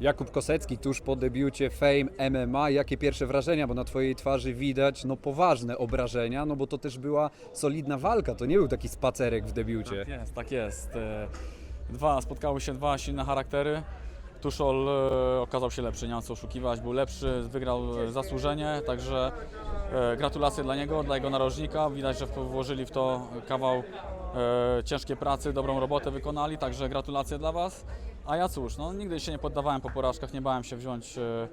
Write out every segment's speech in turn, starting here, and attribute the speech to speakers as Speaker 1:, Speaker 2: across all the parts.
Speaker 1: Jakub Kosecki tuż po debiucie Fame MMA. Jakie pierwsze wrażenia, bo na Twojej twarzy widać no poważne obrażenia, no bo to też była solidna walka, to nie był taki spacerek w debiucie.
Speaker 2: Tak jest, tak jest. E, Dwa, spotkały się dwa silne charaktery. Tuszol e, okazał się lepszy, nie ma co oszukiwać, był lepszy, wygrał e, zasłużenie, także gratulacje dla niego, dla jego narożnika. Widać, że włożyli w to kawał ciężkiej pracy, dobrą robotę wykonali, także gratulacje dla Was. A ja cóż, no, nigdy się nie poddawałem po porażkach, nie bałem się wziąć e,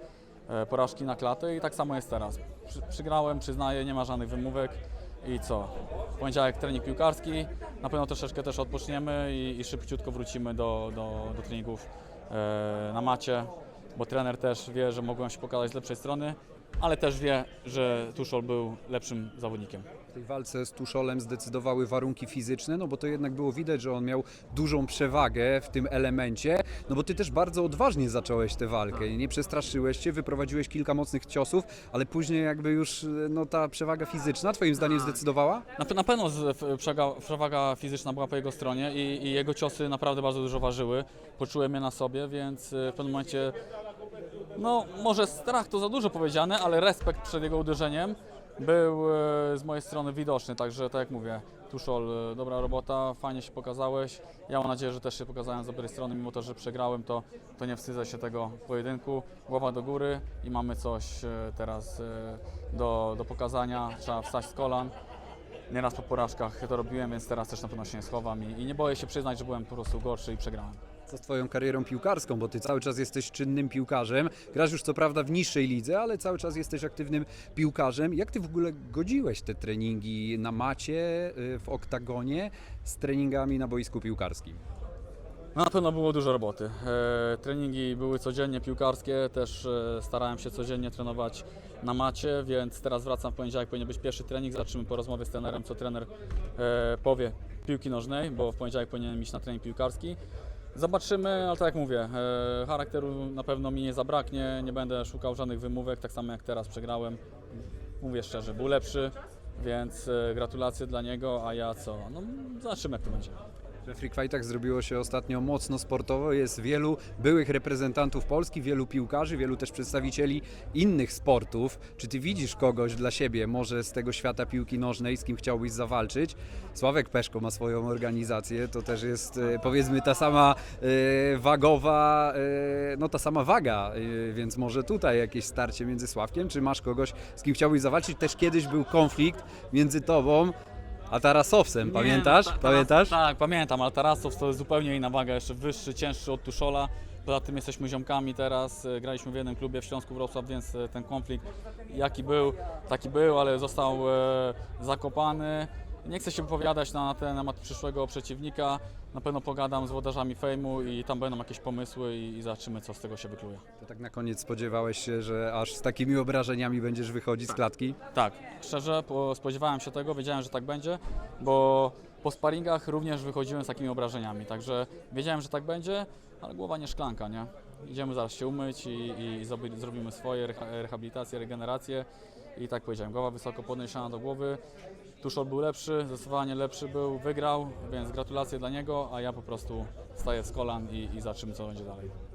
Speaker 2: e, porażki na klatę i tak samo jest teraz. Przy, przygrałem, przyznaję, nie ma żadnych wymówek. I co? W poniedziałek trening piłkarski, na pewno troszeczkę też odpoczniemy i, i szybciutko wrócimy do, do, do treningów e, na macie, bo trener też wie, że mogłem się pokazać z lepszej strony, ale też wie, że Tuszol był lepszym zawodnikiem.
Speaker 1: W tej walce z Tuszolem zdecydowały warunki fizyczne, no bo to jednak było widać, że on miał dużą przewagę w tym elemencie, no bo Ty też bardzo odważnie zacząłeś tę walkę, nie przestraszyłeś się, wyprowadziłeś kilka mocnych ciosów, ale później jakby już no, ta przewaga fizyczna Twoim zdaniem zdecydowała?
Speaker 2: Na, na pewno przewaga, przewaga fizyczna była po jego stronie i, i jego ciosy naprawdę bardzo dużo ważyły. Poczułem je na sobie, więc e, w pewnym momencie, no może strach to za dużo powiedziane, ale respekt przed jego uderzeniem był e, z mojej strony widoczny. Także tak jak mówię, Tuszol, e, dobra robota, fajnie się pokazałeś. Ja mam nadzieję, że też się pokazałem z dobrej strony, mimo to, że przegrałem, to, to nie wstydzę się tego pojedynku. Głowa do góry i mamy coś e, teraz do, do pokazania. Trzeba wstać z kolan. Nieraz po porażkach to robiłem, więc teraz też na pewno się nie schowam i, i nie boję się przyznać, że byłem po prostu gorszy i przegrałem.
Speaker 1: Co z Twoją karierą piłkarską, bo Ty cały czas jesteś czynnym piłkarzem, grasz już co prawda w niższej lidze, ale cały czas jesteś aktywnym piłkarzem. Jak Ty w ogóle godziłeś te treningi na macie, y, w oktagonie z treningami na boisku piłkarskim?
Speaker 2: No, na pewno było dużo roboty. E, treningi były codziennie piłkarskie, też e, starałem się codziennie trenować na macie, więc teraz wracam w poniedziałek, powinien być pierwszy trening, zobaczymy po rozmowie z trenerem, co trener e, powie piłki nożnej, bo w poniedziałek powinienem iść na trening piłkarski. Zobaczymy, ale tak jak mówię, e, charakteru na pewno mi nie zabraknie, nie będę szukał żadnych wymówek, tak samo jak teraz przegrałem. Mówię szczerze, był lepszy, więc e, gratulacje dla niego, a ja co? No, zobaczymy jak to będzie.
Speaker 1: We Free Fightach zrobiło się ostatnio mocno sportowo. Jest wielu byłych reprezentantów Polski, wielu piłkarzy, wielu też przedstawicieli innych sportów. Czy ty widzisz kogoś dla siebie, może z tego świata piłki nożnej, z kim chciałbyś zawalczyć? Sławek Peszko ma swoją organizację, to też jest e, powiedzmy ta sama e, wagowa, e, no ta sama waga, więc może tutaj jakieś starcie między Sławkiem, czy masz kogoś, z kim chciałbyś zawalczyć? Też kiedyś był konflikt między tobą a Tarasowcem, pamiętasz?
Speaker 2: Nie, no, ta-
Speaker 1: Pamiętasz?
Speaker 2: Taras, tak, pamiętam, ale Tarasow to jest zupełnie inna waga, jeszcze wyższy, cięższy od Tuszola. Poza tym jesteśmy ziomkami teraz, e, graliśmy w jednym klubie w Śląsku Wrocław, więc e, ten konflikt jaki był, taki był, ale został e, zakopany. Nie chcę się wypowiadać na ten temat przyszłego przeciwnika. Na pewno pogadam z włodarzami fejmu i tam będą jakieś pomysły i, i zobaczymy, co z tego się wykluje.
Speaker 1: To tak na koniec spodziewałeś się, że aż z takimi obrażeniami będziesz wychodzić z klatki?
Speaker 2: Tak, szczerze po, spodziewałem się tego, wiedziałem, że tak będzie, bo po sparingach również wychodziłem z takimi obrażeniami, także wiedziałem, że tak będzie, ale głowa nie szklanka, nie? Idziemy zaraz się umyć i, i zrobi, zrobimy swoje reha, rehabilitację, regenerację i tak powiedziałem, głowa wysoko podniesiona do głowy. Tuszol był lepszy, zdecydowanie lepszy był, wygrał, więc gratulacje dla niego, a ja po prostu staję z kolan i, i co będzie dalej.